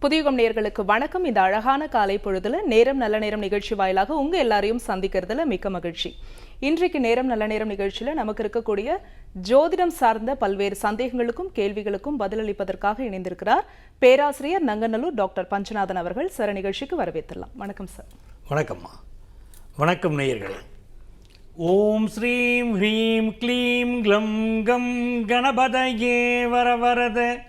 புதியுகம் நேயர்களுக்கு வணக்கம். இந்த அழகான காலை பொழுதுல நேரம் நல்ல நேரம் நிகழ்ச்சி வாயிலாக உங்க எல்லாரையும் சந்திக்கிறதுல மிக்க மகிழ்ச்சி. இன்றைக்கு நேரம் நல்ல நேரம் நிகழ்ச்சியில நமக்கு இருக்கக்கூடிய ஜோதிடம் சார்ந்த பல்வேறு சந்தேகங்களுக்கும் கேள்விகளுக்கும் பதிலளிப்பதற்காக இணைந்திருக்கிறார் பேராசிரியர் நங்கநல்லூர் டாக்டர் பஞ்சநாதன் அவர்கள். சார் நிகழ்ச்சிக்கு வரவேற்றலாம் வணக்கம் சார். வணக்கம்மா. வணக்கம் நேயர்களே. ஓம் ஸ்ரீம் ஹ்ரீம் க்ளீம் க்ளம் கம் கணபதயே வரவரத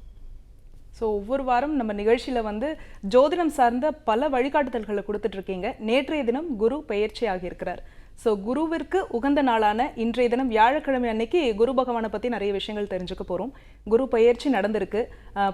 ஸோ ஒவ்வொரு வாரம் நம்ம நிகழ்ச்சியில் வந்து ஜோதிடம் சார்ந்த பல வழிகாட்டுதல்களை கொடுத்துட்ருக்கீங்க. நேற்றைய தினம் குரு பெயர்ச்சி ஆகியிருக்கிறார். ஸோ குருவிற்கு உகந்த நாளான இன்றைய தினம் வியாழக்கிழமை அன்னைக்கு குரு பகவானை பற்றி நிறைய விஷயங்கள் தெரிஞ்சுக்க போகிறோம் குரு பெயர்ச்சி நடந்திருக்கு.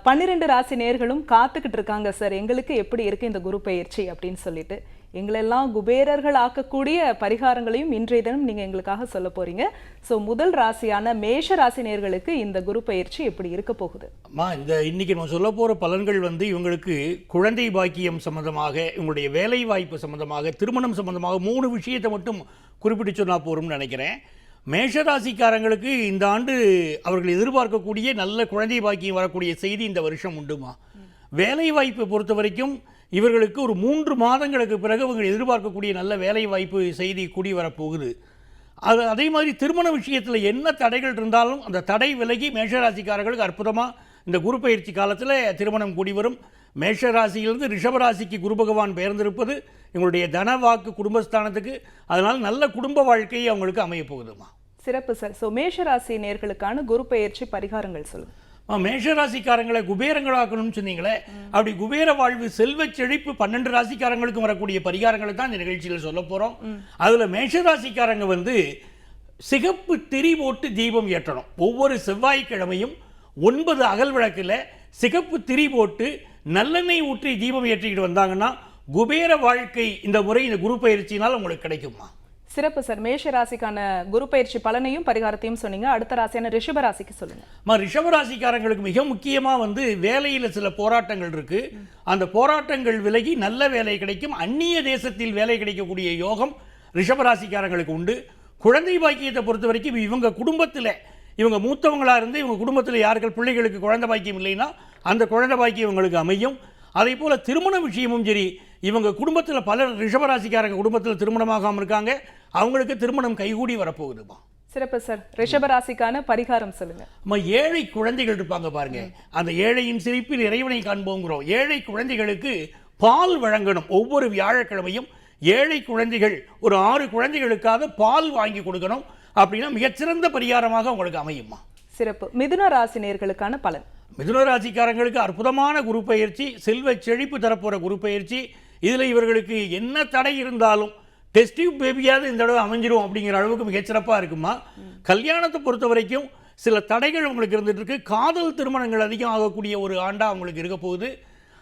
பன்னிரெண்டு ராசி நேர்களும் காத்துக்கிட்டு இருக்காங்க சார். எங்களுக்கு எப்படி இருக்குது இந்த குரு பெயர்ச்சி அப்படின்னு சொல்லிட்டு. எங்களெல்லாம் குபேரர்கள் ஆக்கக்கூடிய பரிகாரங்களையும் இன்றைய தினம் நீங்கள் எங்களுக்காக சொல்ல போறீங்க. ஸோ முதல் ராசியான மேஷ ராசி நேர்களுக்கு இந்த குரு பெயர்ச்சி எப்படி இருக்க போகுது? அம்மா இந்த இன்னைக்கு நம்ம சொல்ல போகிற பலன்கள் வந்து இவங்களுக்கு குழந்தை பாக்கியம் சம்பந்தமாக இவங்களுடைய வேலை வாய்ப்பு சம்பந்தமாக திருமணம் சம்பந்தமாக மூணு விஷயத்தை மட்டும் குறிப்பிட்டு சொன்னா போரும்னு நினைக்கிறேன். மேஷராசிக்காரங்களுக்கு இந்த ஆண்டு அவர்கள் எதிர்பார்க்கக்கூடிய நல்ல குழந்தை பாக்கியம் வரக்கூடிய செய்தி இந்த வருஷம் உண்டுமா. வேலை வாய்ப்பை பொறுத்த வரைக்கும் இவர்களுக்கு ஒரு மூன்று மாதங்களுக்கு பிறகு இவங்க எதிர்பார்க்கக்கூடிய நல்ல வேலை வாய்ப்பு செய்தி கூடி வரப்போகுது. அது அதே மாதிரி திருமண விஷயத்தில் என்ன தடைகள் இருந்தாலும் அந்த தடை விலகி மேஷராசிக்காரர்களுக்கு அற்புதமாக இந்த குரு பயிற்சி காலத்தில் திருமணம் கூடி வரும். மேஷராசியிலிருந்து ரிஷபராசிக்கு குரு பகவான் பெயர்ந்திருப்பது எங்களுடைய தன வாக்கு குடும்பஸ்தானத்துக்கு. அதனால் நல்ல குடும்ப வாழ்க்கையை அவங்களுக்கு அமையப் போகுதுமா சிறப்பு சார். ஸோ மேஷராசி நேர்களுக்கான குரு பயிற்சி பரிகாரங்கள் சொல்லுங்கள் மேஷராசிக்காரங்களை குபேரங்களாக்கணும்னு சொன்னீங்களே அப்படி குபேர வாழ்வு செல்வ செழிப்பு பன்னெண்டு ராசிக்காரங்களுக்கும் வரக்கூடிய பரிகாரங்களை தான் இந்த நிகழ்ச்சியில் சொல்ல போகிறோம் அதில் மேஷராசிக்காரங்க வந்து சிகப்பு திரி போட்டு தீபம் ஏற்றணும். ஒவ்வொரு செவ்வாய்க்கிழமையும் ஒன்பது அகல் விளக்கில் சிகப்பு திரி போட்டு நல்லெண்ணெய் ஊற்றி தீபம் ஏற்றிக்கிட்டு வந்தாங்கன்னா குபேர வாழ்க்கை இந்த முறை இந்த குரு பயிற்சினால் உங்களுக்கு கிடைக்குமா சிறப்பு சார். மேஷ ராசிக்கான குரு பயிற்சி பலனையும் பரிகாரத்தையும் சொன்னீங்க. அடுத்த ராசியான ரிஷப ராசிக்கு சொல்லுங்க. அம்மா ரிஷபராசிக்காரங்களுக்கு மிக முக்கியமாக வந்து வேலையில் சில போராட்டங்கள் இருக்கு. அந்த போராட்டங்கள் விலகி நல்ல வேலை கிடைக்கும். அந்நிய தேசத்தில் வேலை கிடைக்கக்கூடிய யோகம் ரிஷபராசிக்காரங்களுக்கு உண்டு. குழந்தை பாக்கியத்தை பொறுத்த வரைக்கும் இவங்க குடும்பத்தில் இவங்க மூத்தவங்களாக இருந்து இவங்க குடும்பத்தில் யார்கள் பிள்ளைகளுக்கு குழந்தை பாக்கியம் இல்லைன்னா அந்த குழந்தை பாக்கியம் இவங்களுக்கு அமையும். அதே போல் திருமண விஷயமும் சரி இவங்க குடும்பத்தில் பலர் ரிஷபராசிக்காரங்க குடும்பத்தில் திருமணமாகாமல் இருக்காங்க. அவங்களுக்கு திருமணம் கைகூடி வரப்போகுதுமா? சிறப்பு சார். ரிஷப ராசிக்கான பரிகாரம் சொல்லுங்க. நம்ம ஏழை குழந்தைகள் இருப்பாங்க பாருங்க. அந்த ஏழையின் சிரிப்பில் இறைவனை காண்போங்கிறோம். ஏழை குழந்தைகளுக்கு பால் வழங்கணும். ஒவ்வொரு வியாழக்கிழமையும் ஏழை குழந்தைகள் ஒரு ஆறு குழந்தைகளுக்காக பால் வாங்கி கொடுக்கணும். அப்படின்னா மிகச்சிறந்த பரிகாரமாக உங்களுக்கு அமையுமா சிறப்பு. மிதுன ராசி நேர்களுக்கான பலன். மிதுன ராசிக்காரங்களுக்கு அற்புதமான குரு பயிற்சி செல்வ செழிப்பு தரப்போகிற குரு பயிற்சி இதில் இவர்களுக்கு என்ன தடை இருந்தாலும் டெஸ்டிவ் பேபியாவது இந்த தடவை அமைஞ்சிரும் அப்படிங்கிற அளவுக்கு மிகச்சிறப்பாக இருக்குமா? கல்யாணத்தை பொறுத்த வரைக்கும் சில தடைகள் உங்களுக்கு இருந்துட்டு இருக்கு. காதல் திருமணங்கள் அதிகம் ஆகக்கூடிய ஒரு ஆண்டாக அவங்களுக்கு இருக்க போகுது.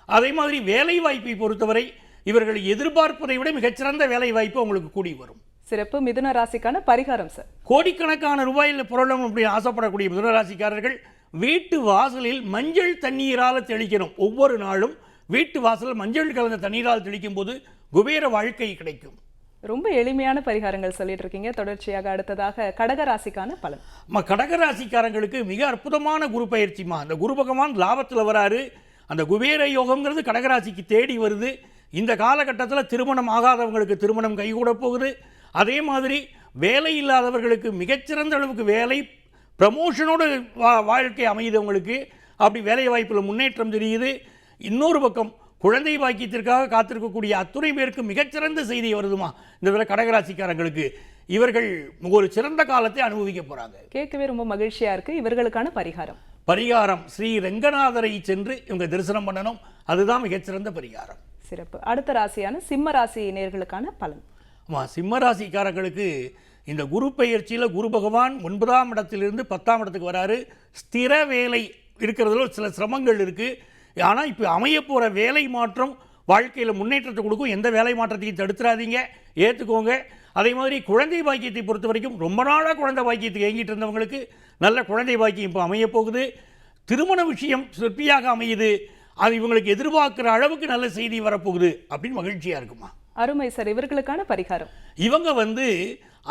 அதே மாதிரி வேலை வாய்ப்பை பொறுத்தவரை இவர்கள் எதிர்பார்ப்பதை விட மிகச்சிறந்த வேலை வாய்ப்பு உங்களுக்கு கூடி வரும். சிறப்பு. மிதுன ராசிக்கான பரிகாரம் சார் கோடிக்கணக்கான ரூபாயில் புரளணும் அப்படி ஆசைப்படக்கூடிய மிதுனராசிக்காரர்கள் வீட்டு வாசலில் மஞ்சள் தண்ணீரால் தெளிக்கணும். ஒவ்வொரு நாளும் வீட்டு வாசலில் மஞ்சள் கலந்த தண்ணீரால் தெளிக்கும் போது குபேர வாழ்க்கை கிடைக்கும். ரொம்ப எளிமையான பரிகாரங்கள் சொல்லிட்டு இருக்கீங்க தொடர்ச்சியாக அடுத்ததாக கடகராசிக்கான பலன். நம்ம கடகராசிக்காரங்களுக்கு மிக அற்புதமான குரு பயிற்சிமா அந்த குரு பகவான் லாபத்தில் வராரு. அந்த குபேர யோகம்ங்கிறது கடகராசிக்கு தேடி வருது. இந்த காலகட்டத்தில் திருமணம் ஆகாதவங்களுக்கு திருமணம் கைகூட போகுது. அதே மாதிரி வேலை இல்லாதவர்களுக்கு மிகச்சிறந்த அளவுக்கு வேலை ப்ரமோஷனோட வா வாழ்க்கை அமையுதவங்களுக்கு அப்படி வேலை வாய்ப்பில் முன்னேற்றம் தெரியுது. இன்னொரு பக்கம் குழந்தை பாக்கியத்திற்காக காத்திருக்கக்கூடிய அத்துணை பேருக்கு மிகச்சிறந்த செய்தி வருதுமா இந்த இதில் கடகராசிக்காரங்களுக்கு. இவர்கள் ஒரு சிறந்த காலத்தை அனுபவிக்க போகிறாங்க கேட்கவே ரொம்ப மகிழ்ச்சியா இருக்கு. இவர்களுக்கான பரிகாரம். பரிகாரம். ஸ்ரீ ரெங்கநாதரை சென்று இவங்க தரிசனம் பண்ணணும். அதுதான் மிகச்சிறந்த பரிகாரம். சிறப்பு. அடுத்த ராசியான சிம்ம ராசி நேர்களுக்கான பலன். ஆமாம் சிம்மராசிக்காரர்களுக்கு இந்த குரு பெயர்ச்சியில் குரு பகவான் ஒன்பதாம் இடத்திலிருந்து பத்தாம் இடத்துக்கு வராரு. ஸ்திர வேலை இருக்கிறதுல சில சிரமங்கள் இருக்குது ஆனால் இப்போ அமைய போகிற வேலை மாற்றம் வாழ்க்கையில் முன்னேற்றத்தை கொடுக்கும். எந்த வேலை மாற்றத்தையும் தடுத்துறாதீங்க. ஏற்றுக்கோங்க அதே மாதிரி குழந்தை பாக்கியத்தை பொறுத்த வரைக்கும் ரொம்ப நாளாக குழந்தை பாக்கியத்துக்கு ஏங்கிட்டு இருந்தவங்களுக்கு நல்ல குழந்தை பாக்கியம் இப்போ அமைய போகுது. திருமண விஷயம் சிற்பியாக அமையுது. அது இவங்களுக்கு எதிர்பார்க்குற அளவுக்கு நல்ல செய்தி வரப்போகுது அப்படின்னு மகிழ்ச்சியாக இருக்குமா? அருமை சார். இவர்களுக்கான பரிகாரம். இவங்க வந்து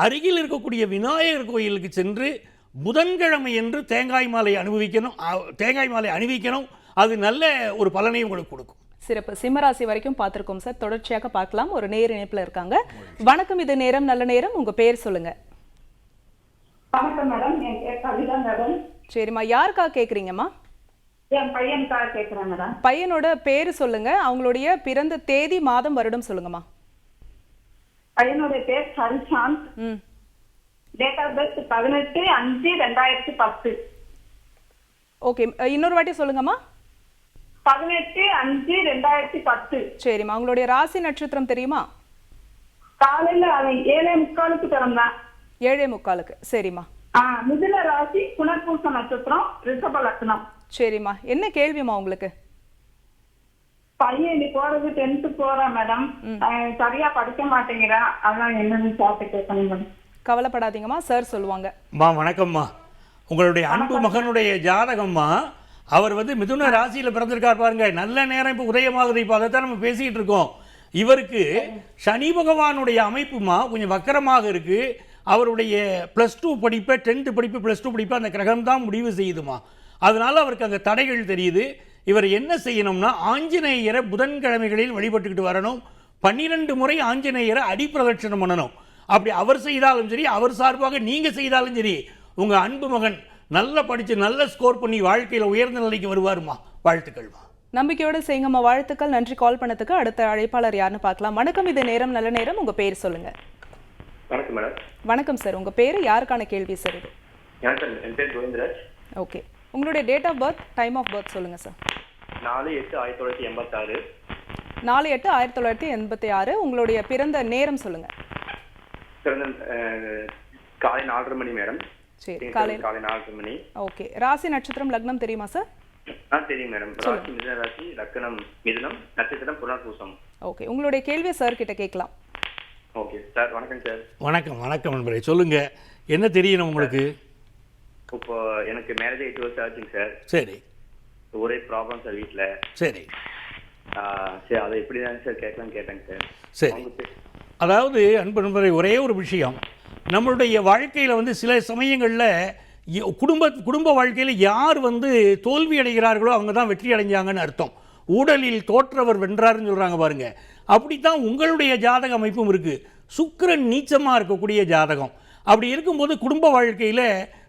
அருகில் இருக்கக்கூடிய விநாயகர் கோயிலுக்கு சென்று புதன்கிழமை என்று தேங்காய் மாலை அனுபவிக்கணும். தேங்காய் மாலை அணிவிக்கணும். அது நல்ல ஒரு பலனை உங்களுக்கு கொடுக்கும். சிறப்பு. சிம்மராசி வரைக்கும் பார்த்திருக்கோம் சார். தொடர்ச்சியாக பார்க்கலாம். ஒரு நேர் இணைப்புல இருக்காங்க. வணக்கம் இது நேரம். நல்ல நேரம். உங்க பேர் சொல்லுங்க. வணக்கம் மேடம். என் பேர் கவிதா மேடம். சரிம்மா. யாருக்கா கேக்குறீங்கம்மா? என் பையனுக்காக கேட்குறேன் மேடம். பையனோட பேர் சொல்லுங்க. அவங்களுடைய பிறந்த தேதி மாதம் வருடம் சொல்லுங்கம்மா. பையனுடைய பேர் ஹரிசாந்த். ம். டேட் ஆஃப் பர்த் பதினெட்டு அஞ்சு ரெண்டாயிரத்தி பத்து. ஓகே. இன்னொரு வாட்டி சொல்லுங்கம்மா. பதினெட்டு அஞ்சு ரெண்டாயிரத்தி பத்து. சரிம்மா. அவங்களுடைய ராசி நட்சத்திரம் தெரியுமா? காலையில ஏழே முக்காலுக்கு பிறந்தான். ஏழே முக்காலுக்கு. சரிம்மா. ஆ, மிதுன ராசி புனர்பூச நட்சத்திரம் ரிஷப லக்னம். சரிம்மா. என்ன கேள்விம்மா உங்களுக்கு? பையன் நீ போறது டென்த்து போறான் மேடம் சரியா படிக்க மாட்டேங்கிறான் அதான் என்னன்னு பார்த்து கேட்கணும் மேடம் கவலைப்படாதீங்கம்மா. சார் சொல்லுவாங்க. மா வணக்கம்மா. உங்களுடைய அன்பு மகனுடைய ஜாதகம்மா அவர் வந்து மிதுன ராசியில் பிறந்திருக்கார் பாருங்க. நல்ல நேரம் இப்போ உதயமாகுது. இப்போ அதை தான் நம்ம பேசிக்கிட்டு இருக்கோம். இவருக்கு சனி பகவானுடைய அமைப்புமா கொஞ்சம் வக்கரமாக இருக்கு. அவருடைய ப்ளஸ் டூ படிப்பை டென்த்து படிப்பு ப்ளஸ் டூ படிப்பை அந்த கிரகம் தான் முடிவு செய்யுதுமா. அதனால அவருக்கு அங்கே தடைகள் தெரியுது. இவர் என்ன செய்யணும்னா ஆஞ்சநேயரை புதன்கிழமைகளில் வழிபட்டுக்கிட்டு வரணும். பன்னிரெண்டு முறை ஆஞ்சநேயரை அடிப்பிரதட்சணம் பண்ணணும். அப்படி அவர் செய்தாலும் சரி அவர் சார்பாக நீங்கள் செய்தாலும் சரி உங்கள் அன்பு மகன் நல்லா படிச்சு நல்ல ஸ்கோர் பண்ணி வாழ்க்கையில உயர்ந்த நிலைக்கு வருவாருமா? வாழ்த்துக்கள்மா நம்பிக்கையோட செய்யுங்கம்மா. வாழ்த்துக்கள். நன்றி கால் பண்ணதுக்கு அடுத்த அழைப்பாளர் யாருன்னு பார்க்கலாம். வணக்கம். இது நேரம் நல்ல நேரம். உங்க பேர் சொல்லுங்க. வணக்கம் மேடம். வணக்கம் சார். உங்க பேர்? யாருக்கான கேள்வி சார் இது? என் பேர் என் பேர் கோவிந்தராஜ். ஓகே. உங்களுடைய date of birth time of birth சொல்லுங்க சார். நாலு எட்டு ஆயிரத்தி தொள்ளாயிரத்தி எண்பத்தாறு. நாலு எட்டு ஆயிரத்தி தொள்ளாயிரத்தி எண்பத்தி ஆறு உங்களுடைய பிறந்த நேரம் சொல்லுங்க. பிறந்த காலை நாலரை மணி மேடம். சரி காலையில் காலை நாலரை மணி. ஓகே. ராசி நட்சத்திரம் லக்னம் தெரியுமா சார்? ஆ தெரியும் மேடம். ராசி மிதுன ராசி லக்கணம் மிதுனம் நட்சத்திரம் புனர்பூசம் ஓகே. உங்களுடைய கேள்வியை சார் கிட்ட கேட்கலாம். Okay sir. வணக்கம் சார். வணக்கம் வணக்கம் நண்பரே. சொல்லுங்க. என்ன தெரியணும் உங்களுக்கு? இப்போ எனக்கு மேரேஜ் எயிட் வருஷம் ஆச்சுங்க சார். சரி. ஒரே ப்ராப்ளம் சார் வீட்டில் சரி. சரி அதை எப்படி தான் சார் கேட்கலாம்னு கேட்டேங்க சார். சரி. அதாவது அன்பு நண்பரே ஒரே ஒரு விஷயம். நம்மளுடைய வாழ்க்கையில் வந்து சில சமயங்களில் குடும்ப குடும்ப வாழ்க்கையில் யார் வந்து தோல்வி அடைகிறார்களோ அவங்க தான் வெற்றி அடைஞ்சாங்கன்னு அர்த்தம். உடலில் தோற்றவர் வென்றாருன்னு சொல்கிறாங்க பாருங்க. அப்படித்தான் உங்களுடைய ஜாதக அமைப்பும் இருக்குது சுக்கிரன் நீச்சமாக இருக்கக்கூடிய ஜாதகம். அப்படி இருக்கும்போது குடும்ப வாழ்க்கையில்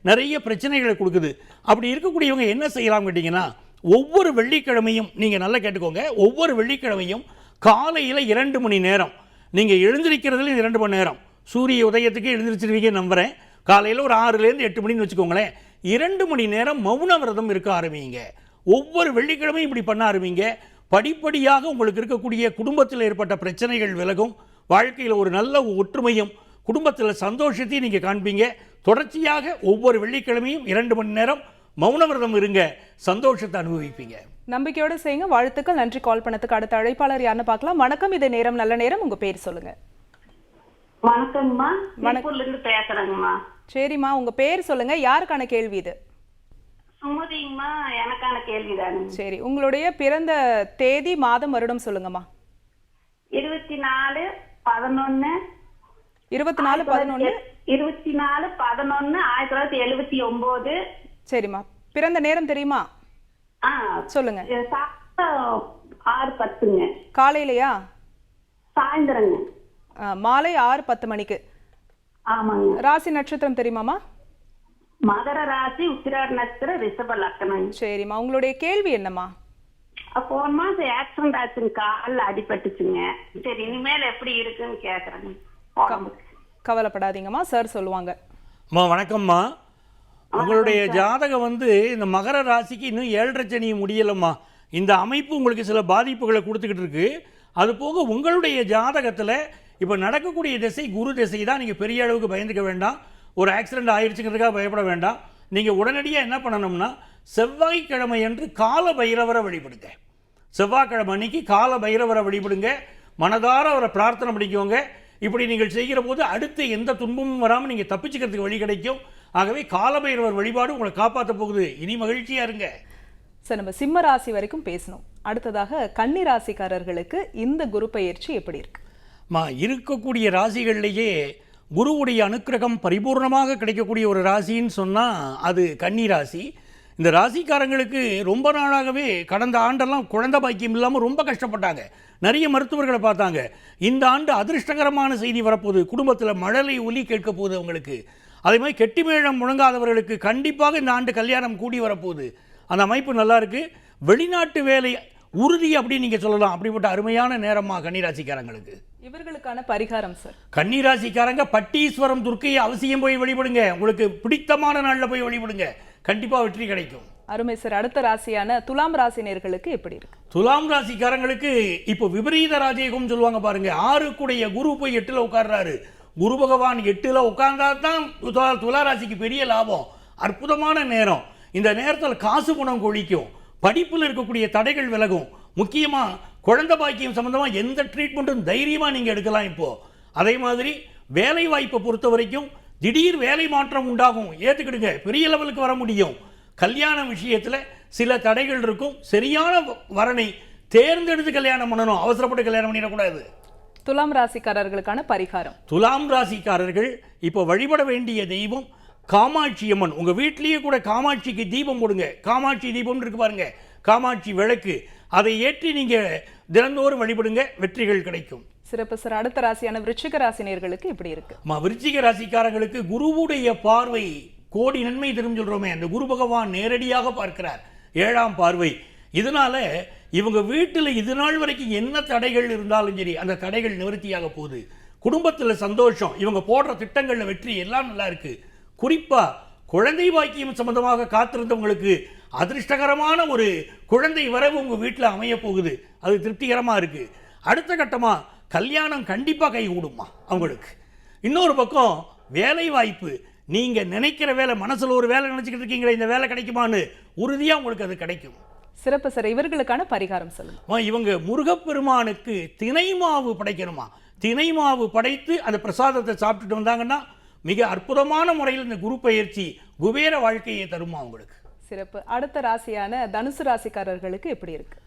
நிறைய பிரச்சனைகளை கொடுக்குது. அப்படி இருக்கக்கூடியவங்க என்ன செய்யலாம் கேட்டிங்கன்னா ஒவ்வொரு வெள்ளிக்கிழமையும் நீங்கள் நல்லா கேட்டுக்கோங்க ஒவ்வொரு வெள்ளிக்கிழமையும் காலையில் இரண்டு மணி நேரம். நீங்கள் எழுந்திருக்கிறதுல இரண்டு மணி நேரம். சூரிய உதயத்துக்கு எழுந்திரிச்சிருவீங்க நம்புகிறேன் காலையில் ஒரு ஆறுலேருந்து எட்டு மணின்னு வச்சுக்கோங்களேன். இரண்டு மணி நேரம் மௌன விரதம் இருக்க ஆரம்பிங்க. ஒவ்வொரு வெள்ளிக்கிழமையும் இப்படி பண்ண ஆரம்பிங்க. படிப்படியாக உங்களுக்கு இருக்கக்கூடிய குடும்பத்தில் ஏற்பட்ட பிரச்சனைகள் விலகும். வாழ்க்கையில் ஒரு நல்ல ஒற்றுமையும் குடும்பத்தில் சந்தோஷத்தையும் நீங்கள் காண்பீங்க. தொடர்ச்சியாக ஒவ்வொரு வெள்ளிக்கிழமையும் இரண்டு மணி நேரம் மௌன விரதம் இருங்க. சந்தோஷத்தை அனுபவிப்பீங்க. நம்பிக்கையோடு செய்யுங்க. வாழ்த்துக்கள். நன்றி. கால் பண்ணதுக்கு அடுத்த அழைப்பாளர் யாருன்னு பார்க்கலாம். வணக்கம். இது நேரம். நல்ல நேரம். உங்கள் பேர் சொல்லுங்கள் வணக்கங்கம்மா திருப்பூர்ல இருந்து பேசுறேங்கம்மா. சரிம்மா உங்க பேர் சொல்லுங்க. யாருக்கான கேள்வி இது? சுமதிங்கம்மா எனக்கான கேள்விதானுங்க சரி உங்களுடைய பிறந்த தேதி மாதம் வருடம் சொல்லுங்கம்மா. இருபத்தி நாலு பதினொன்னு இருபத்தி நாலு பதினொன்று இருபத்தி நாலு பதினொன்னு ஆயிரத்தி தொள்ளாயிரத்தி எழுபத்தி ஒன்பது சரிம்மா. பிறந்த நேரம் தெரியுமா? சொல்லுங்க. ஆறு பத்துங்க. காலையிலையா? சாயந்தரங்க. மாலை ஆறு பத்து மணிக்கு. ராசி நட்சத்திரம் தெரியுமாம்மா? மகர ராசி உத்திராட நட்சத்திரம் ரிஷப லக்கணம் சரிம்மா. உங்களுடைய கேள்வி என்னம்மா? போன மாசம் ஆக்சிடென்ட் ஆச்சுங்க. காலில் அடிபட்டுச்சுங்க. சரி இனிமேல் எப்படி இருக்குன்னு கேக்குறேங்க. உடம்புக்கு. கவலைப்படாதீங்கம்மா. சார் சொல்லுவாங்க. அம்மா வணக்கம்மா. உங்களுடைய ஜாதகம் வந்து இந்த மகர ராசிக்கு இன்னும் ஏழரை சனி முடியலம்மா. இந்த அமைப்பு உங்களுக்கு சில பாதிப்புகளை கொடுத்துக்கிட்டு இருக்கு. அது போக உங்களுடைய ஜாதகத்தில் இப்போ நடக்கக்கூடிய திசை குரு திசை தான் நீங்கள் பெரிய அளவுக்கு பயந்துக்க வேண்டாம். ஒரு ஆக்சிடென்ட் ஆயிடுச்சுங்கிறதுக்காக பயப்பட வேண்டாம். நீங்கள் உடனடியாக என்ன பண்ணணும்னா செவ்வாய்க்கிழமை என்று கால பைரவரை வழிபடுங்க. செவ்வாய்க்கிழமை அன்னைக்கு கால பைரவரை வழிபடுங்க. மனதார அவரை பிரார்த்தனை பண்ணிக்கோங்க. இப்படி நீங்கள் செய்கிற போது அடுத்து எந்த துன்பமும் வராமல் நீங்கள் தப்பிச்சுக்கிறதுக்கு வழி கிடைக்கும். ஆகவே கால பைரவர் வழிபாடு உங்களை காப்பாற்ற போகுது. இனி மகிழ்ச்சியாக இருங்க. சார் நம்ம சிம்ம ராசி வரைக்கும் பேசணும். அடுத்ததாக கன்னி ராசிக்காரர்களுக்கு இந்த குரு பயிற்சி எப்படி இருக்கு? மா இருக்கக்கூடிய ராசிகள்லேயே குருவுடைய அனுக்கிரகம் பரிபூர்ணமாக கிடைக்கக்கூடிய ஒரு ராசின்னு சொன்னால் அது கன்னி ராசி. இந்த ராசிக்காரங்களுக்கு ரொம்ப நாளாகவே கடந்த ஆண்டெல்லாம் குழந்தை பாக்கியம் இல்லாமல் ரொம்ப கஷ்டப்பட்டாங்க. நிறைய மருத்துவர்களை பார்த்தாங்க. இந்த ஆண்டு அதிர்ஷ்டகரமான செய்தி வரப்போகுது. குடும்பத்தில் மழலை ஒலி கேட்க போகுது அவங்களுக்கு. அதே மாதிரி கெட்டிமேளம் முழங்காதவர்களுக்கு கண்டிப்பாக இந்த ஆண்டு கல்யாணம் கூடி வரப்போகுது. அந்த அமைப்பு நல்லா இருக்குது வெளிநாட்டு வேலை உறுதி அப்படின்னு நீங்கள் சொல்லலாம். அப்படிப்பட்ட அருமையான நேரமாக கன்னிராசிக்காரங்களுக்கு. இவர்களுக்கான பரிகாரம் சார் கன்னிராசிக்காரங்க பட்டீஸ்வரம் துர்க்கையை அவசியம் போய் வழிபடுங்க. உங்களுக்கு பிடித்தமான நாளில் போய் வழிபடுங்க. கண்டிப்பாக வெற்றி கிடைக்கும். அருமை சார் அடுத்த ராசியான துலாம் ராசினியர்களுக்கு எப்படி இருக்கு? துலாம் ராசிக்காரங்களுக்கு இப்போ விபரீத ராஜயோகம் சொல்லுவாங்க பாருங்க. ஆறுக்குடைய குரு போய் எட்டுல உட்கார்றாரு. குரு பகவான் எட்டுல உட்கார்ந்தா தான் துலா- துலா ராசிக்கு பெரிய லாபம். அற்புதமான நேரம். இந்த நேரத்தில் காசு குணம் கொழிக்கும். படிப்பில் இருக்கக்கூடிய தடைகள் விலகும். முக்கியமா குழந்தை பாக்கியம் சம்பந்தமா எந்த ட்ரீட்மெண்ட்டும் தைரியமா நீங்க எடுக்கலாம் இப்போ. அதே மாதிரி வேலை வாய்ப்பை பொறுத்த வரைக்கும் திடீர் வேலை மாற்றம் உண்டாகும். ஏத்துக்கிடுங்க. பெரிய லெவலுக்கு வர முடியும். கல்யாண விஷயத்துல சில தடைகள் இருக்கும். சரியான வரனை தேர்ந்தெடுத்து கல்யாணம் பண்ணணும். அவசரப்பட்டு கல்யாணம் பண்ணிடக்கூடாது. துலாம் ராசிக்காரர்களுக்கான பரிகாரம். துலாம் ராசிக்காரர்கள் இப்போ வழிபட வேண்டிய தெய்வம் காமாட்சி அம்மன். உங்க வீட்லயே கூட காமாட்சிக்கு தீபம் போடுங்க. காமாட்சி தீபம் இருக்கு பாருங்க. காமாட்சி விளக்கு. அதை ஏற்றி நீங்க தினந்தோறும் வழிபடுங்க. வெற்றிகள் கிடைக்கும். சிறப்பு சார். அடுத்த ராசியான விருச்சிக ராசினியர்களுக்கு இப்படி இருக்கு. விருச்சிக ராசிக்காரங்களுக்கு குருவுடைய பார்வை கோடி நன்மை தரும் சொல்றோமே. அந்த குரு பகவான் நேரடியாக பார்க்கிறார். ஏழாம் பார்வை. இதனால இவங்க வீட்டில் இது நாள் வரைக்கும் என்ன தடைகள் இருந்தாலும் சரி அந்த தடைகள் நிவர்த்தியாக போகுது. குடும்பத்தில் சந்தோஷம். இவங்க போடுற திட்டங்களில் வெற்றி எல்லாம் நல்லா இருக்கு. குறிப்பா குழந்தை பாக்கியம் சம்பந்தமாக காத்திருந்தவங்களுக்கு அதிர்ஷ்டகரமான ஒரு குழந்தை வரவு உங்க வீட்டில் அமைய போகுது. அது திருப்திகரமா இருக்கு. அடுத்த கட்டமா கல்யாணம் கண்டிப்பா கை கூடுமா அவங்களுக்கு. இன்னொரு பக்கம் வேலை வாய்ப்பு நீங்க நினைக்கிற வேலை மனசுல ஒரு வேலை நினைச்சுக்கிட்டு இருக்கீங்களே இந்த வேலை கிடைக்குமான்னு உறுதியா உங்களுக்கு அது கிடைக்கும். சிறப்பு சார் இவர்களுக்கான பரிகாரம் சொல்லுங்க. இவங்க முருகப்பெருமானுக்கு தினை மாவு படைக்கணுமா? தினை மாவு படைத்து அந்த பிரசாதத்தை சாப்பிட்டுட்டு வந்தாங்கன்னா மிக அற்புதமான முறையில் இந்த குரு பயிற்சி குபேர வாழ்க்கையை தருமா அவங்களுக்கு சிறப்பு. அடுத்த ராசியான தனுசு ராசிக்காரர்களுக்கு எப்படி இருக்கு?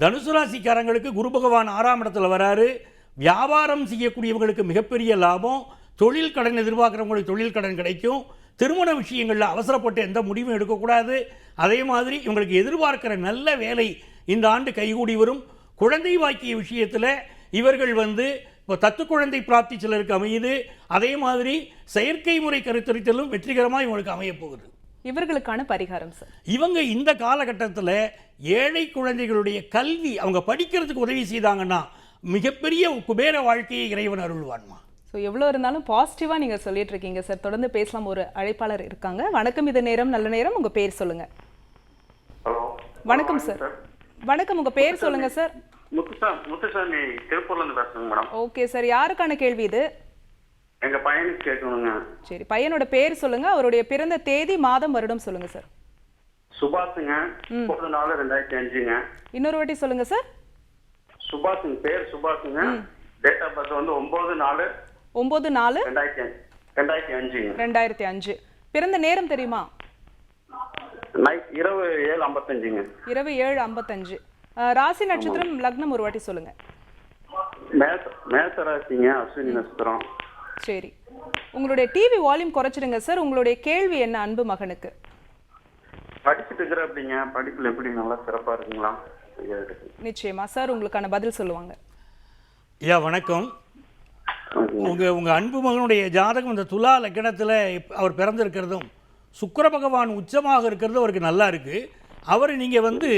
தனுசு ராசிக்காரங்களுக்கு குரு பகவான் ஆறாம் இடத்துல வராரு. வியாபாரம் செய்யக்கூடியவங்களுக்கு மிகப்பெரிய லாபம். தொழில் கடன் எதிர்பார்க்குறவங்களுக்கு தொழில் கடன் கிடைக்கும். திருமண விஷயங்களில் அவசரப்பட்டு எந்த முடிவும் எடுக்கக்கூடாது. அதே மாதிரி இவங்களுக்கு எதிர்பார்க்கிற நல்ல வேலை இந்த ஆண்டு கைகூடி வரும். குழந்தை வாக்கிய விஷயத்தில் இவர்கள் வந்து இப்போ தத்து குழந்தை பிராப்தி சிலருக்கு அமையுது. அதே மாதிரி செயற்கை முறை கருத்தரித்தலும் வெற்றிகரமாக இவங்களுக்கு அமையப் போகுது. இவர்களுக்கான பரிகாரம் சார் இவங்க இந்த காலகட்டத்தில் ஏழை குழந்தைகளுடைய கல்வி அவங்க படிக்கிறதுக்கு உதவி செய்தாங்கன்னா மிகப்பெரிய குபேர வாழ்க்கையை இறைவன் அருள்வான்மா. ஸோ எவ்வளோ இருந்தாலும் பாசிட்டிவாக நீங்கள் சொல்லிட்டு இருக்கீங்க சார் தொடர்ந்து பேசலாம். ஒரு அழைப்பாளர் இருக்காங்க. வணக்கம் இது நேரம் நல்ல நேரம். உங்கள் பேர் சொல்லுங்க. ஹலோ. வணக்கம் சார் வணக்கம் உங்கள் பேர் சொல்லுங்க sir Muthusamy madam okay sir யாருக்கான கேள்வி இது? எங்க பையனுக்கு கேட்கணுங்க. சரி பையனோட பேர் சொல்லுங்க அவருடைய பிறந்த தேதி மாதம் வருடம் சொல்லுங்க சார். சுபாஷுங்க முப்பது நாலு ரெண்டாயிரத்தி அஞ்சுங்க. இன்னொரு வாட்டி சொல்லுங்க சார். சுபாஷுங்க பேர் சுபாஷுங்க. டேட் ஆஃப் பர்த் வந்து ஒன்பது நாலு ஒம்பது நாலு ரெண்டாயிரத்தி அஞ்சு ரெண்டாயிரத்தி அஞ்சுங்க. ரெண்டாயிரத்தி அஞ்சு. பிறந்த நேரம் தெரியுமா? இரவு ஏழு ஐம்பத்தஞ்சுங்க. இரவு ஏழு ஐம்பத்தஞ்சு. ராசி நட்சத்திரம் லக்னம் ஒரு வாட்டி சொல்லுங்க. மேச மேசராசிங்க அஸ்வினி நட்சத்திரம். சரி. உங்களுடைய டிவி வால்யூம் குறைச்சிடுங்க சார் உங்களுடைய கேள்வி என்ன அன்பு மகனுக்கு? படிச்சுட்டு இருக்கிற அப்படிங்க. படிப்புல எப்படி நல்லா சிறப்பா இருக்குங்களா? நிச்சயமா சார் உங்களுக்கான பதில் சொல்லுவாங்க. ஐயா வணக்கம். உங்க உங்க அன்பு மகனுடைய ஜாதகம் இந்த துலா லக்கணத்தில் அவர் பிறந்திருக்கிறதும் சுக்கிர பகவான் உச்சமாக இருக்கிறது அவருக்கு நல்லா இருக்கு. அவர் நீங்க வந்து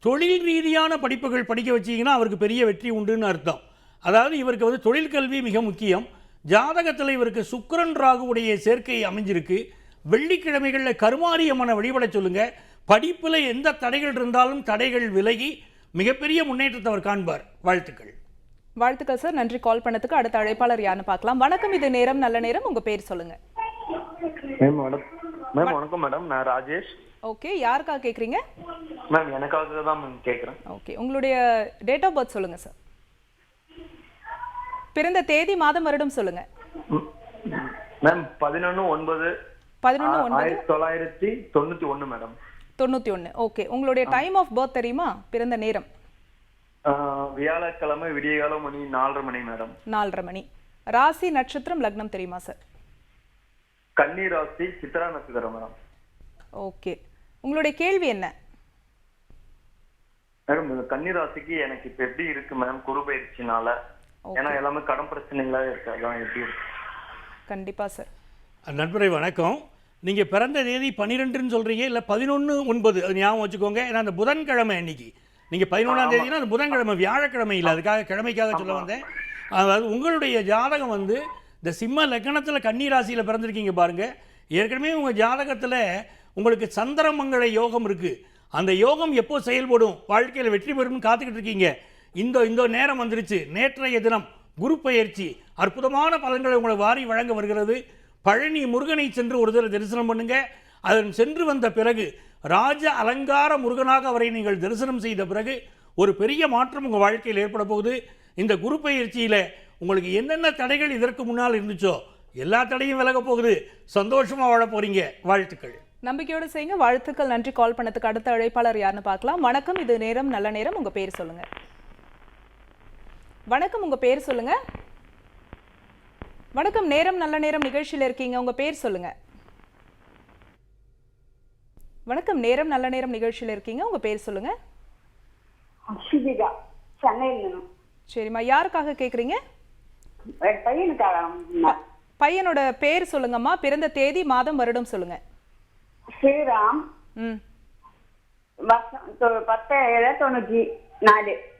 தொழில் ரீதியான படிப்புகள் படிக்க வச்சீங்கன்னா அவருக்கு பெரிய வெற்றி உண்டுன்னு அர்த்தம். அதாவது இவருக்கு வந்து தொழில் கல்வி மிக முக்கியம். ஜாதகத்தில் இவருக்கு சுக்கிரன் ராகுவுடைய சேர்க்கை அமைஞ்சிருக்கு. வெள்ளிக்கிழமைகளில் கருமாரியம்மனை வழிபட சொல்லுங்க. படிப்பில் எந்த தடைகள் இருந்தாலும் தடைகள் விலகி மிகப்பெரிய முன்னேற்றத்தை அவர் காண்பார். வாழ்த்துக்கள். வாழ்த்துக்கள் சார். நன்றி. கால் பண்ணதுக்கு அடுத்த அழைப்பாளர் யாருன்னு பார்க்கலாம். வணக்கம். இது நேரம் நல்ல நேரம். உங்க பேர் சொல்லுங்க. மேம் வணக்கம் மேம் வணக்கம் மேடம் நான் ராஜேஷ். ஓகே. யாருக்கா கேக்குறீங்க? மேம் எனக்காக தான் மேம் கேட்குறேன் ஓகே. உங்களுடைய டேட் ஆஃப் பர்த் சொல்லுங்க சார் பிறந்த தேதி மாதம் வருடம் சொல்லுங்க. மேம் பதினொன்று ஒன்பது பதினொன்று ஒன்பது? தொள்ளாயிரத்தி தொண்ணூற்றி ஒன்று மேடம் தொண்ணூற்றி ஒன்று ஓகே உங்களுடைய டைம் ஆஃப் பர்த் தெரியுமா? பிறந்த நேரம்? வியாழக்கிழமை விடியகாலம் மணி நாலரை மணி மேடம் நாலரை மணி. ராசி நட்சத்திரம் லக்னம் தெரியுமா சார் கன்னி ராசி சித்ரா நட்சத்திரம் மேடம் ஓகே உங்களுடைய கேள்வி என்ன? மேடம் கன்னி ராசிக்கு எனக்கு இப்போ எப்படி இருக்கு மேம் குரு பயிற்சினால. ஏன்னா எல்லாமே கடன் பிரச்சனைகளா இருக்கு. அதான் எப்படி இருக்கு? கண்டிப்பா சார். நண்பரை வணக்கம். நீங்கள் பிறந்த தேதி பன்னிரெண்டுன்னு சொல்கிறீங்க இல்லை பதினொன்று ஒன்பது? அது ஞாபகம் வச்சுக்கோங்க. ஏன்னா அந்த புதன்கிழமை அன்னைக்கு. நீங்கள் பதினொன்றாம் தேதினா அது புதன்கிழமை வியாழக்கிழமை இல்லை. அதுக்காக கிழமைக்காக சொல்ல வந்தேன். அதாவது உங்களுடைய ஜாதகம் வந்து இந்த சிம்ம லக்கணத்தில் கன்னி ராசியில் பிறந்திருக்கீங்க பாருங்கள் ஏற்கனவே உங்கள் ஜாதகத்தில் உங்களுக்கு சந்திரமங்கள யோகம் இருக்குது அந்த யோகம் எப்போ செயல்படும்? வாழ்க்கையில் வெற்றி பெறும்னு காத்துக்கிட்டு இருக்கீங்க. இந்த இந்த நேரம் வந்துருச்சு. நேற்றைய தினம் குரு பயிற்சி அற்புதமான பலன்களை உங்களை வாரி வழங்க வருகிறது. பழனி முருகனை சென்று ஒரு தடவை தரிசனம் பண்ணுங்க. அதன் சென்று வந்த பிறகு ராஜ அலங்கார முருகனாக அவரை நீங்கள் தரிசனம் செய்த பிறகு ஒரு பெரிய மாற்றம் உங்கள் வாழ்க்கையில் ஏற்பட போகுது. இந்த குரு பயிற்சியில் உங்களுக்கு என்னென்ன தடைகள் இதற்கு முன்னால் இருந்துச்சோ எல்லா தடையும் விலக போகுது. சந்தோஷமாக வாழ போகிறீங்க வாழ்த்துக்கள். நம்பிக்கையோடு செய்யுங்க. வாழ்த்துக்கள். நன்றி. கால் பண்ணதுக்கு அடுத்த அழைப்பாளர் யாருன்னு பார்க்கலாம். வணக்கம். இது நேரம். நல்ல நேரம். உங்கள் பேர் சொல்லுங்கள் வணக்கம் உங்க பேர் சொல்லுங்க. வணக்கம் நேரம் நல்ல நேரம் நிகழ்ச்சியில இருக்கீங்க உங்க பேர் சொல்லுங்க. வணக்கம் நேரம் நல்ல நேரம் நிகழ்ச்சியில இருக்கீங்க உங்க பேர் சொல்லுங்க. சென்னையில் சரிம்மா யாருக்காக பையனுக்காக ப- பையனோட பேர் சொல்லுங்கம்மா பிறந்த தேதி மாதம் வருடம் சொல்லுங்க. ஸ்ரீராம். ம். பத்து தொண்ணூற்றி நாலு.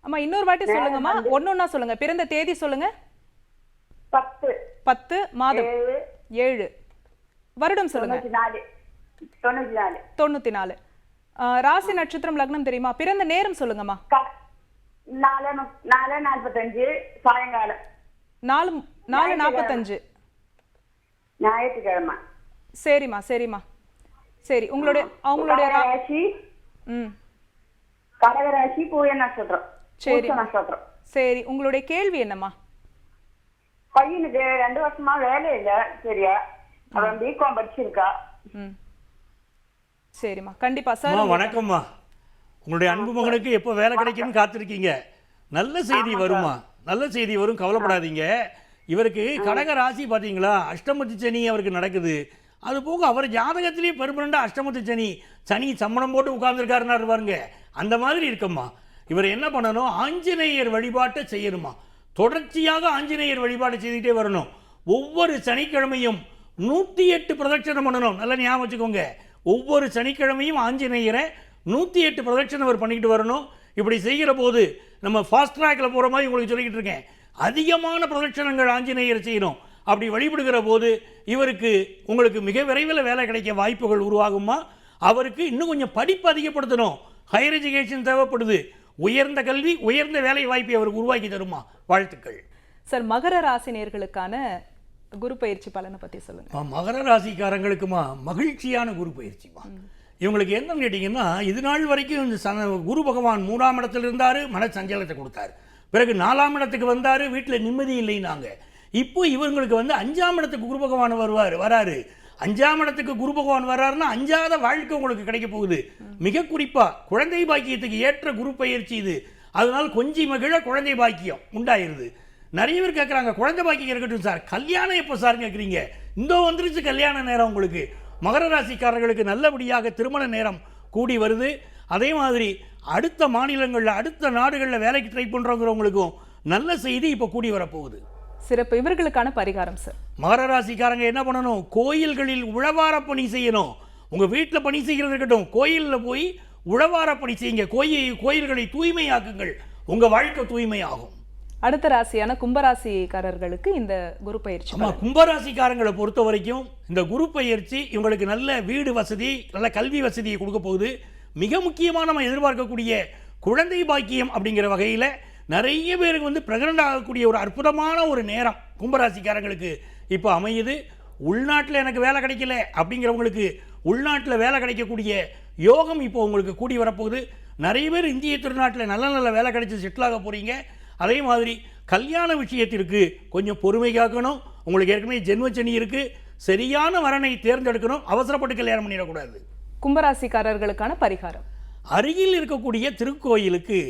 அம்மா இன்னொரு வாட்டி சொல்லுங்கம்மா. ஒன்னொன்னா சொல்லுங்க. பிறந்த தேதி சொல்லுங்க. பத்து. பத்து மாதம். ஏழு. வருடம் சொல்லுங்க. தொண்ணூத்தி நாலு. ராசி நட்சத்திரம் லக்னம் தெரியுமா? பிறந்த நேரம் சொல்லுங்கம்மா. நாலு நாற்பத்தஞ்சு சாயங்காலம். நாலு நாலு நாற்பத்தஞ்சு. ஞாயிற்றுக்கிழமை. சரிம்மா சரிம்மா. சரி உங்களுடைய அவங்களுடைய ம். கடகராசி பூய நட்சத்திரம். சரி. சரி உங்களுடைய கேள்வி என்னம்மா? பையனுக்கு ரெண்டு வருஷமா வேலை இல்லை சரியா? அவன் பிகாம் படிச்சிருக்கா. சரிம்மா கண்டிப்பா சார் வணக்கம்மா. உங்களுடைய அன்பு மகனுக்கு எப்போ வேலை கிடைக்கும்னு காத்திருக்கீங்க? நல்ல செய்தி வருமா நல்ல செய்தி வரும் கவலைப்படாதீங்க. இவருக்கு கடக ராசி பார்த்தீங்களா அஷ்டமத்து சனி அவருக்கு நடக்குது. அது போக அவர் ஜாதகத்திலேயே பெருமனண்டா அஷ்டமத்து சனி சனி சம்மணம் போட்டு உட்கார்ந்துருக்காருன்னு பாருங்க. அந்த மாதிரி இருக்கம்மா. இவர் என்ன பண்ணணும்? ஆஞ்சநேயர் வழிபாட்டை செய்யணுமா? தொடர்ச்சியாக ஆஞ்சநேயர் வழிபாடு செய்துக்கிட்டே வரணும். ஒவ்வொரு சனிக்கிழமையும் நூற்றி எட்டு பிரதட்சணம் பண்ணணும். நல்லா ஞாபகம் வச்சுக்கோங்க. ஒவ்வொரு சனிக்கிழமையும் ஆஞ்சநேயரை நூற்றி எட்டு பிரதட்சணம் அவர் பண்ணிக்கிட்டு வரணும். இப்படி செய்கிற போது நம்ம ஃபாஸ்ட் ட்ராக்கில் போகிற மாதிரி உங்களுக்கு சொல்லிக்கிட்டு இருக்கேன். அதிகமான பிரதட்சணங்கள் ஆஞ்சநேயர் செய்யணும். அப்படி வழிபடுகிற போது இவருக்கு உங்களுக்கு மிக விரைவில் வேலை கிடைக்க வாய்ப்புகள் உருவாகுமா? அவருக்கு இன்னும் கொஞ்சம் படிப்பு அதிகப்படுத்தணும். ஹையர் எஜுகேஷன் தேவைப்படுது. உயர்ந்த கல்வி உயர்ந்த வேலை வாய்ப்பை அவருக்கு உருவாக்கி தருமா? வாழ்த்துக்கள். சார் மகர ராசி நேர்களுக்கான குரு பயிற்சி பலனை பத்தி சொல்லுங்க. மகர ராசிக்காரங்களுக்குமா? மகிழ்ச்சியான குரு பயிற்சிமா? இவங்களுக்கு என்னன்னு கேட்டிங்கன்னா இது நாள் வரைக்கும் இந்த சன குரு பகவான் மூணாம் இடத்துல இருந்தார் மன சஞ்சலத்தை கொடுத்தாரு. பிறகு நாலாம் இடத்துக்கு வந்தார் வீட்டில் நிம்மதி இல்லைன்னாங்க. இப்போ இவங்களுக்கு வந்து அஞ்சாம் இடத்துக்கு குரு பகவான் வருவார் வராரு. அஞ்சாம் இடத்துக்கு குரு பகவான் வர்றாருன்னா அஞ்சாத வாழ்க்கை உங்களுக்கு கிடைக்க போகுது. மிக குறிப்பாக குழந்தை பாக்கியத்துக்கு ஏற்ற குரு பயிற்சி இது. அதனால் கொஞ்சி மகிழ குழந்தை பாக்கியம் உண்டாயிருது. நிறைய பேர் கேட்குறாங்க குழந்தை பாக்கியம் இருக்கட்டும் சார். கல்யாணம் எப்போ சார் கேட்குறீங்க இந்த வந்துருச்சு கல்யாண நேரம் உங்களுக்கு. மகர ராசிக்காரர்களுக்கு நல்லபடியாக திருமண நேரம் கூடி வருது. அதே மாதிரி அடுத்த மாநிலங்களில் அடுத்த நாடுகளில் வேலைக்கு ட்ரை பண்ணுறவங்கிறவங்களுக்கும் நல்ல செய்தி இப்போ கூடி வரப்போகுது. சிறப்பு. இவர்களுக்கான பரிகாரம் சார் மகர ராசிக்காரங்க என்ன பண்ணணும்? கோயில்களில் உழவார பணி செய்யணும். உங்கள் வீட்டில் பணி செய்கிறது இருக்கட்டும். கோயிலில் போய் உழவார பணி செய்யுங்க. கோயில் கோயில்களை தூய்மையாக்குங்கள். உங்கள் வாழ்க்கை தூய்மையாகும். அடுத்த ராசியான கும்பராசிக்காரர்களுக்கு இந்த குரு பயிற்சி ஆமா பலன். கும்பராசிக்காரங்களை பொறுத்த வரைக்கும் இந்த குரு பயிற்சி இவங்களுக்கு நல்ல வீடு வசதி நல்ல கல்வி வசதியை கொடுக்க போகுது. மிக முக்கியமாக நம்ம எதிர்பார்க்கக்கூடிய குழந்தை பாக்கியம் அப்படிங்கிற வகையில் நிறைய பேருக்கு வந்து பிரெக்னென்ட் ஆகக்கூடிய ஒரு அற்புதமான ஒரு நேரம் கும்பராசிக்காரங்களுக்கு இப்போ அமையுது. உள்நாட்டில் எனக்கு வேலை கிடைக்கல அப்படிங்கிறவங்களுக்கு உள்நாட்டில் வேலை கிடைக்கக்கூடிய யோகம் இப்போ உங்களுக்கு கூடி வரப்போகுது. நிறைய பேர் இந்திய திருநாட்டில் நல்ல நல்ல வேலை கிடைச்சி செட்டில் ஆக போகிறீங்க அதே மாதிரி கல்யாண விஷயத்திற்கு கொஞ்சம் பொறுமை காக்கணும். உங்களுக்கு ஏற்கனவே ஜென்மச்சனி இருக்குது சரியான வரனை தேர்ந்தெடுக்கணும். அவசரப்பட்டு கல்யாணம் பண்ணிடக்கூடாது கும்பராசிக்காரர்களுக்கான பரிகாரம். அருகில் இருக்கக்கூடிய திருக்கோயிலுக்கு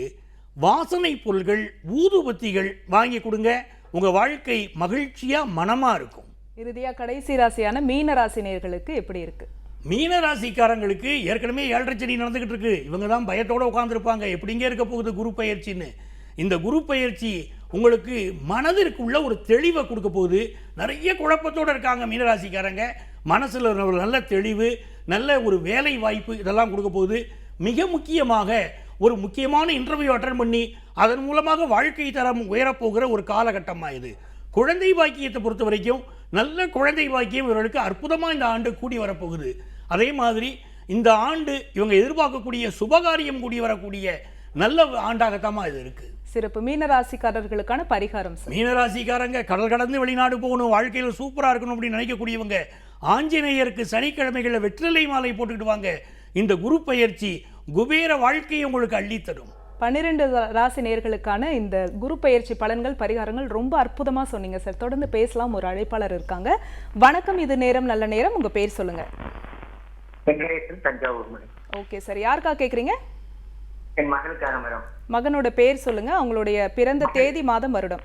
வாசனை பொருள்கள் ஊதுபத்திகள் வாங்கி கொடுங்க. உங்கள் வாழ்க்கை மகிழ்ச்சியாக மனமாக இருக்கும். இறுதியா கடைசி ராசியான மீன ராசி நேயர்களுக்கு எப்படி இருக்கு? மீன ராசிக்காரங்களுக்கு ஏற்கனவே ஏழரை சனி நடந்துகிட்டு இருக்கு. இவங்க தான் பயத்தோட உட்காந்துருப்பாங்க எப்படிங்க இருக்க போகுது குரு பயிற்சின்னு? இந்த குரு பயிற்சி உங்களுக்கு மனதிற்குள்ள ஒரு தெளிவை கொடுக்க போகுது. நிறைய குழப்பத்தோடு இருக்காங்க மீனராசிக்காரங்க மனசில் ஒரு நல்ல தெளிவு நல்ல ஒரு வேலை வாய்ப்பு இதெல்லாம் கொடுக்க போகுது. மிக முக்கியமாக ஒரு முக்கியமான இன்டர்வியூ அட்டன் பண்ணி அதன் மூலமாக வாழ்க்கை தரம் உயரப்போகிற ஒரு காலகட்டமாக இது. குழந்தை பாக்கியத்தை பொறுத்த வரைக்கும் நல்ல குழந்தை பாக்கியம் இவர்களுக்கு அற்புதமாக இந்த ஆண்டு கூடி வரப்போகுது. அதே மாதிரி இந்த ஆண்டு இவங்க எதிர்பார்க்கக்கூடிய சுபகாரியம் கூடி வரக்கூடிய நல்ல ஆண்டாகத்தாமா இது இருக்குது சிறப்பு. மீன ராசிக்காரர்களுக்கான பரிகாரம் மீனராசிக்காரங்க கடல் கடந்து வெளிநாடு போகணும் வாழ்க்கையில் சூப்பராக இருக்கணும் அப்படின்னு நினைக்கக்கூடியவங்க ஆஞ்சநேயருக்கு சனிக்கிழமைகளில் வெற்றிலை மாலை போட்டுக்கிட்டு வாங்க. இந்த குரு பயிற்சி குபேர வாழ்க்கையை உங்களுக்கு அள்ளித்தரும். பன்னிரெண்டு ராசி நேயர்களுக்கான இந்த குரு பயிற்சி பலன்கள் பரிகாரங்கள் ரொம்ப அற்புதமா சொன்னீங்க சார். தொடர்ந்து பேசலாம் ஒரு அழைப்பாளர் இருக்காங்க. வணக்கம் இது நேரம் நல்ல நேரம். உங்க பேர் சொல்லுங்க. Okay sir. யாருக்கா கேக்குறீங்க? என் மகளுக்கான மேடம் மகனோட பேர் சொல்லுங்க. அவங்களுடைய பிறந்த தேதி மாதம் வருடம்.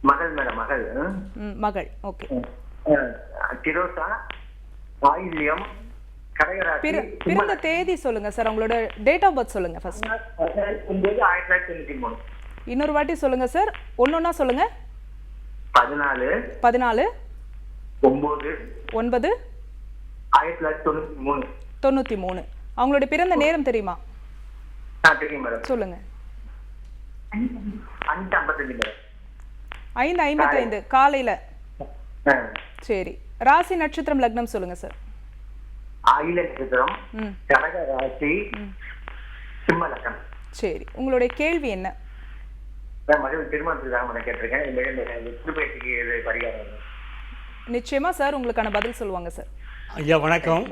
மகள் மேடம் மகள். ம், மகள். ஓகே. திரோசா ஆயில்யம் பிறந்த தேதி சொல்லுங்க சார் அவங்களோட டேட் ஆஃப் பர்த் சொல்லுங்க ஃபர்ஸ்ட் இன்னொரு வாட்டி சொல்லுங்க சார் ஒன்னொன்னா சொல்லுங்க. பதினாலு பதினாலு ஒன்பது ஒன்பது ஆயிரத்தி தொள்ளாயிரத்தி தொண்ணூத்தி மூணு. தொண்ணூத்தி மூணு. அவங்களுடைய பிறந்த நேரம் தெரியுமா? சொல்லுங்க. ஐம்பத்தஞ்சு மேடம் ஐந்து காலையில. சரி. ராசி நட்சத்திரம் லக்னம் சொல்லுங்க சார். ஆயில நட்சத்திரம் கடக ராசி சிம்ம லக்கம் சரி உங்களுடைய கேள்வி என்ன? திருமணத்துக்காக மேடம் கேட்டிருக்கேன். பரிகாரம் நிச்சயமா சார் உங்களுக்கான பதில் சொல்லுவாங்க சார். ஐயா வணக்கம்.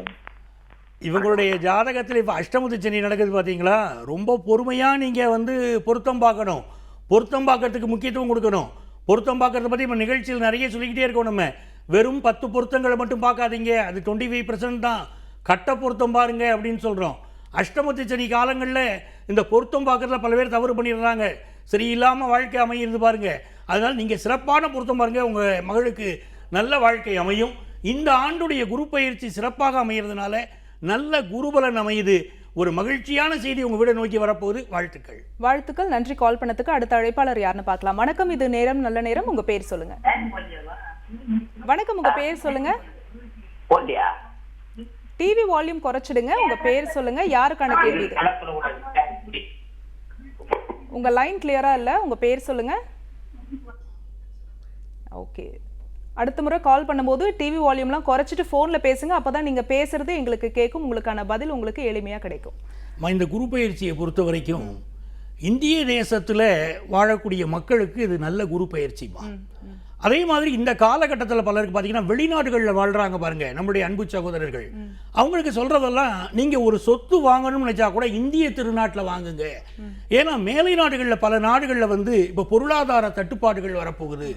இவங்களுடைய ஜாதகத்தில் இப்போ அஷ்டமத்து சனி நடக்குது பார்த்தீங்களா ரொம்ப பொறுமையாக நீங்கள் வந்து பொருத்தம் பார்க்கணும். பொருத்தம் பார்க்கறதுக்கு முக்கியத்துவம் கொடுக்கணும். பொருத்தம் பார்க்கறத பற்றி இப்போ நிகழ்ச்சியில் நிறைய சொல்லிக்கிட்டே இருக்கோம் நம்ம. வெறும் பத்து பொருத்தங்களை மட்டும் பார்க்காதீங்க. அது டுவெண்ட்டி ஃபைவ் தான். கட்ட பொருத்தம் பாருங்க அப்படின்னு சொல்கிறோம் அஷ்டமத்து சனி காலங்களில் இந்த பொருத்தம் பார்க்கறதுல பல பேர் தவறு பண்ணிடுறாங்க. சரியில்லாமல் வாழ்க்கை அமையிறது பாருங்க. அதனால் நீங்கள் சிறப்பான பொருத்தம் பாருங்க. உங்கள் மகளுக்கு நல்ல வாழ்க்கை அமையும். இந்த ஆண்டுடைய குரு பயிற்சி சிறப்பாக அமைகிறதுனால நல்ல குருபலன் அமையுது. ஒரு மகிழ்ச்சியான செய்தி உங்கள் வீடை நோக்கி வரப்போகுது. வாழ்த்துக்கள். வாழ்த்துக்கள். நன்றி. கால் பண்ணதுக்கு அடுத்த அழைப்பாளர் யாருன்னு பார்க்கலாம். வணக்கம். இது நேரம் நல்ல நேரம். உங்க பேர் சொல்லுங்க. வணக்கம். உங்க பேர் சொல்லுங்க. டிவி வால்யூம் குறைச்சிடுங்க. உங்க பேர் சொல்லுங்க. யாருக்கான கேள்வி இது? உங்க லைன் கிளியரா இல்ல? உங்க பேர் சொல்லுங்க. ஓகே அடுத்த முறை கால் பண்ணும்போது டிவி வால்யூம்லாம் குறைச்சிட்டு ஃபோனில் பேசுங்க. அப்பதான் நீங்க பேசுறது எங்களுக்கு கேட்கும். உங்களுக்கான பதில் உங்களுக்கு எளிமையா கிடைக்கும். இந்த குரு பயிற்சியை பொறுத்த வரைக்கும் இந்திய தேசத்தில் வாழக்கூடிய மக்களுக்கு இது நல்ல குரு பயிற்சிமா அதே மாதிரி இந்த காலகட்டத்தில் பலருக்கு பார்த்தீங்கன்னா வெளிநாடுகளில் வாழ்கிறாங்க பாருங்க நம்முடைய அன்பு சகோதரர்கள். அவங்களுக்கு சொல்கிறதெல்லாம் நீங்கள் ஒரு சொத்து வாங்கணும்னு நினச்சா கூட இந்திய திருநாட்டில் வாங்குங்க. ஏன்னா மேலை நாடுகளில் பல நாடுகளில் வந்து இப்போ பொருளாதார தட்டுப்பாடுகள் வரப்போகுது.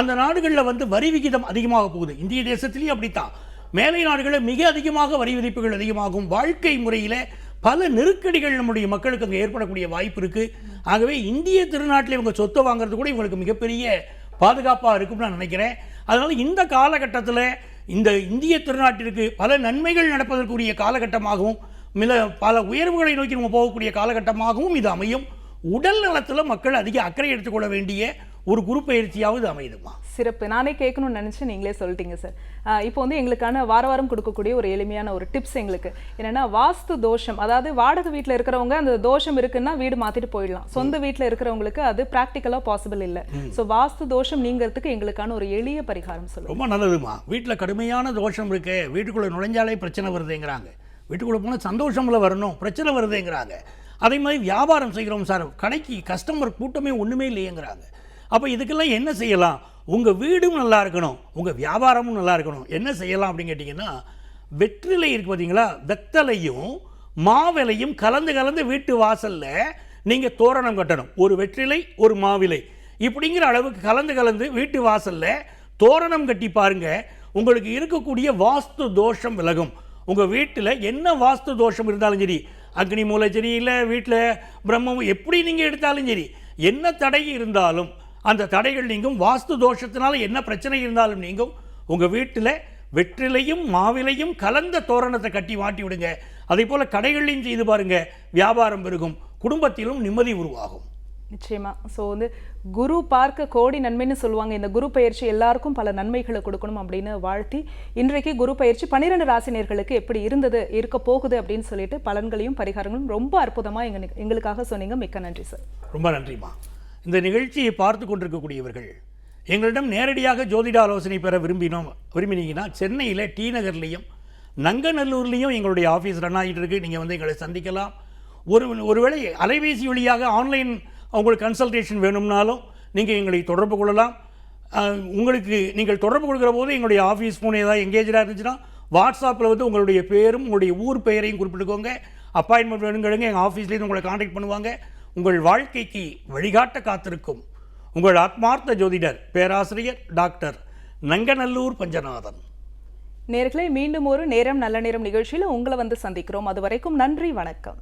அந்த நாடுகளில் வந்து வரி விகிதம் அதிகமாக போகுது. இந்திய தேசத்திலையும் அப்படித்தான். மேலை நாடுகளில் மிக அதிகமாக வரி விதிப்புகள் அதிகமாகும். வாழ்க்கை முறையில் பல நெருக்கடிகள் நம்முடைய மக்களுக்கு அங்கே ஏற்படக்கூடிய வாய்ப்பு இருக்கு. ஆகவே இந்திய திருநாட்டில் இவங்க சொத்தை வாங்குறது கூட இவங்களுக்கு மிகப்பெரிய பாதுகாப்பாக இருக்கும்னு நான் நினைக்கிறேன். அதனால் இந்த காலகட்டத்தில் இந்த இந்திய திருநாட்டிற்கு பல நன்மைகள் நடப்பதற்குரிய காலகட்டமாகவும் மில பல உயர்வுகளை நோக்கி நம்ம போகக்கூடிய காலகட்டமாகவும் இது அமையும். உடல் நலத்தில் மக்கள் அதிக அக்கறை எடுத்துக்கொள்ள வேண்டிய ஒரு குரு பயிற்சியாவது அமையுதுமா சிறப்பு. நானே கேட்கணும்னு நினைச்சு நீங்களே சொல்லிட்டீங்க சார் இப்போ வந்து எங்களுக்கான வார வாரம் கொடுக்கக்கூடிய ஒரு எளிமையான ஒரு டிப்ஸ் எங்களுக்கு. என்னன்னா வாஸ்து தோஷம் அதாவது வாடகை வீட்டில் இருக்கிறவங்க அந்த தோஷம் இருக்குன்னா வீடு மாத்திட்டு போயிடலாம். சொந்த வீட்டில் இருக்கிறவங்களுக்கு அது ப்ராக்டிக்கலாக பாசிபிள் இல்லை. ஸோ வாஸ்து தோஷம் நீங்கிறதுக்கு எங்களுக்கான ஒரு எளிய பரிகாரம் சொல்லுங்க. ரொம்ப நல்லதுமா? வீட்டில் கடுமையான தோஷம் இருக்கு வீட்டுக்குள்ளே நுழைஞ்சாலே பிரச்சனை வருதுங்கிறாங்க. வீட்டுக்குள்ளே போனால் சந்தோஷமில் வரணும் பிரச்சனை வருதுங்கிறாங்க. அதே மாதிரி வியாபாரம் செய்கிறோம் சார் கடைக்கு கஸ்டமர் கூட்டமே ஒன்றுமே இல்லையேங்கிறாங்க. அப்போ இதுக்கெல்லாம் என்ன செய்யலாம்? உங்கள் வீடும் நல்லா இருக்கணும் உங்கள் வியாபாரமும் நல்லா இருக்கணும். என்ன செய்யலாம் அப்படின்னு கேட்டிங்கன்னா வெற்றிலை இருக்கு பார்த்தீங்களா வெத்தலையும் மாவிலையும் கலந்து கலந்து வீட்டு வாசலில் நீங்கள் தோரணம் கட்டணும். ஒரு வெற்றிலை ஒரு மாவிலை. இப்படிங்கிற அளவுக்கு கலந்து கலந்து வீட்டு வாசலில் தோரணம் கட்டி பாருங்கள் உங்களுக்கு இருக்கக்கூடிய வாஸ்து தோஷம் விலகும். உங்கள் வீட்டில் என்ன வாஸ்து தோஷம் இருந்தாலும் சரி அக்னி மூலை சரி இல்லை வீட்டில் பிரம்மம் எப்படி நீங்கள் எடுத்தாலும் சரி என்ன தடை இருந்தாலும் அந்த தடைகள் நீங்கும். வாஸ்து தோஷத்தினால என்ன பிரச்சனை இருந்தாலும் நீங்கும். உங்கள் வீட்டில் வெற்றிலையும் மாவிலையும் கலந்த தோரணத்தை கட்டி மாட்டி விடுங்க. அதே போல் கடைகள்லையும் செய்து பாருங்க. வியாபாரம் பெருகும். குடும்பத்திலும் நிம்மதி உருவாகும். நிச்சயமா. ஸோ வந்து குரு பார்க்க கோடி நன்மைன்னு சொல்லுவாங்க. இந்த குரு பயிற்சி எல்லாருக்கும் பல நன்மைகளை கொடுக்கணும் அப்படின்னு வாழ்த்தி இன்றைக்கு குரு பயிற்சி பன்னிரெண்டு ராசினியர்களுக்கு எப்படி இருந்தது இருக்க போகுது அப்படின்னு சொல்லிட்டு பலன்களையும் பரிகாரங்களும் ரொம்ப அற்புதமா எங்க எங்களுக்காக சொன்னீங்க. மிக்க நன்றி சார் ரொம்ப நன்றிம்மா. இந்த நிகழ்ச்சியை பார்த்து கொண்டிருக்கக்கூடியவர்கள் எங்களிடம் நேரடியாக ஜோதிட ஆலோசனை பெற விரும்பினோம் விரும்பினீங்கன்னா சென்னையில் டி நகர்லேயும் நங்கநல்லூர்லேயும் எங்களுடைய ஆஃபீஸ் ரன் ஆகிட்டு இருக்குது நீங்கள் வந்து எங்களை சந்திக்கலாம். ஒரு ஒருவேளை அலைபேசி வழியாக ஆன்லைன் உங்களுக்கு கன்சல்டேஷன் வேணும்னாலும் நீங்கள் எங்களை தொடர்பு கொள்ளலாம். உங்களுக்கு நீங்கள் தொடர்பு கொள்கிற போது எங்களுடைய ஆஃபீஸ் ஃபோன் ஏதாவது எங்கேஜாக இருந்துச்சுன்னா வாட்ஸ்அப்பில் வந்து உங்களுடைய பேரும் உங்களுடைய ஊர் பெயரையும் குறிப்பிட்டுக்கோங்க. அப்பாயின்மெண்ட் வேணுங்கிறங்க எங்கள் ஆஃபீஸ்லேருந்து உங்களை காண்டாக்ட் பண்ணுவாங்க. உங்கள் வாழ்க்கைக்கு வழிகாட்ட காத்திருக்கும் உங்கள் ஆத்மார்த்த ஜோதிடர் பேராசிரியர் டாக்டர் நங்கநல்லூர் பஞ்சநாதன். நேர்களை மீண்டும் ஒரு நேரம் நல்ல நேரம் நிகழ்ச்சியில உங்களை வந்து சந்திக்கிறோம். அது வரைக்கும் நன்றி வணக்கம்.